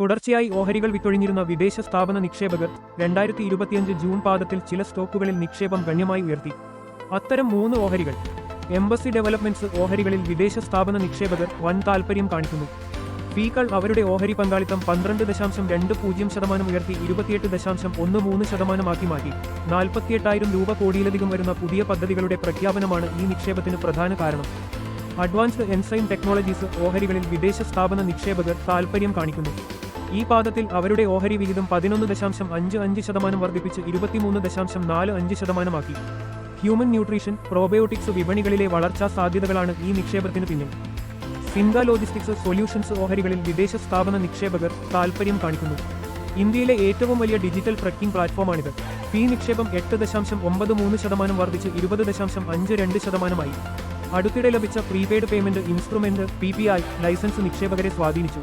തുടർച്ചയായി ഓഹരികൾ വിറ്റൊഴിഞ്ഞിരുന്ന വിദേശ സ്ഥാപന നിക്ഷേപകർ രണ്ടായിരത്തി ഇരുപത്തിയഞ്ച് ജൂൺ പാദത്തിൽ ചില സ്റ്റോക്കുകളിൽ നിക്ഷേപം ഗണ്യമായി ഉയർത്തി. അത്തരം മൂന്ന് ഓഹരികൾ എംബസി ഡെവലപ്മെന്റ്സ് ഓഹരികളിൽ വിദേശ സ്ഥാപന നിക്ഷേപകർ വൻ താൽപര്യം കാണിക്കുന്നു. ഫീകൾ അവരുടെ ഓഹരി പങ്കാളിത്തം പന്ത്രണ്ട് ദശാംശം രണ്ട് പൂജ്യം ശതമാനം ഉയർത്തി ഇരുപത്തിയെട്ട് ദശാംശം ഒന്ന് മൂന്ന് ശതമാനമാക്കി മാറ്റി. നാൽപ്പത്തിയെട്ടായിരം രൂപ കോടിയിലധികം വരുന്ന പുതിയ പദ്ധതികളുടെ പ്രഖ്യാപനമാണ് ഈ നിക്ഷേപത്തിന് പ്രധാന കാരണം. അഡ്വാൻസ്ഡ് എൻസൈം ടെക്നോളജീസ് ഓഹരികളിൽ വിദേശ സ്ഥാപന നിക്ഷേപകർ താൽപ്പര്യം കാണിക്കുന്നു. ഈ പാദത്തിൽ അവരുടെ ഓഹരി വിഹിതം പതിനൊന്ന് ദശാംശം അഞ്ച് അഞ്ച് ശതമാനം വർദ്ധിപ്പിച്ച് ഇരുപത്തിമൂന്ന് ദശാംശം നാല് അഞ്ച് ശതമാനമാക്കി. ഹ്യൂമൻ ന്യൂട്രീഷൻ പ്രോബയോട്ടിക്സ് വിപണികളിലെ വളർച്ചാ സാധ്യതകളാണ് ഈ നിക്ഷേപത്തിന് പിന്നിൽ. സിംഗ ലോജിസ്റ്റിക്സ് സൊല്യൂഷൻസ് ഓഹരികളിൽ വിദേശ സ്ഥാപന നിക്ഷേപകർ താൽപ്പര്യം കാണിക്കുന്നു. ഇന്ത്യയിലെ ഏറ്റവും വലിയ ഡിജിറ്റൽ ട്രക്കിംഗ് പ്ലാറ്റ്ഫോമാണിത്. ഫീ നിക്ഷേപം എട്ട് ദശാംശം ഒമ്പത് മൂന്ന് ശതമാനം വർദ്ധിച്ച് ഇരുപത് ദശാംശം അഞ്ച് രണ്ട് ശതമാനമായി. അടുത്തിടെ ലഭിച്ച prepaid payment instrument P licence നിക്ഷേപകരെ സ്വാധീനിച്ചു.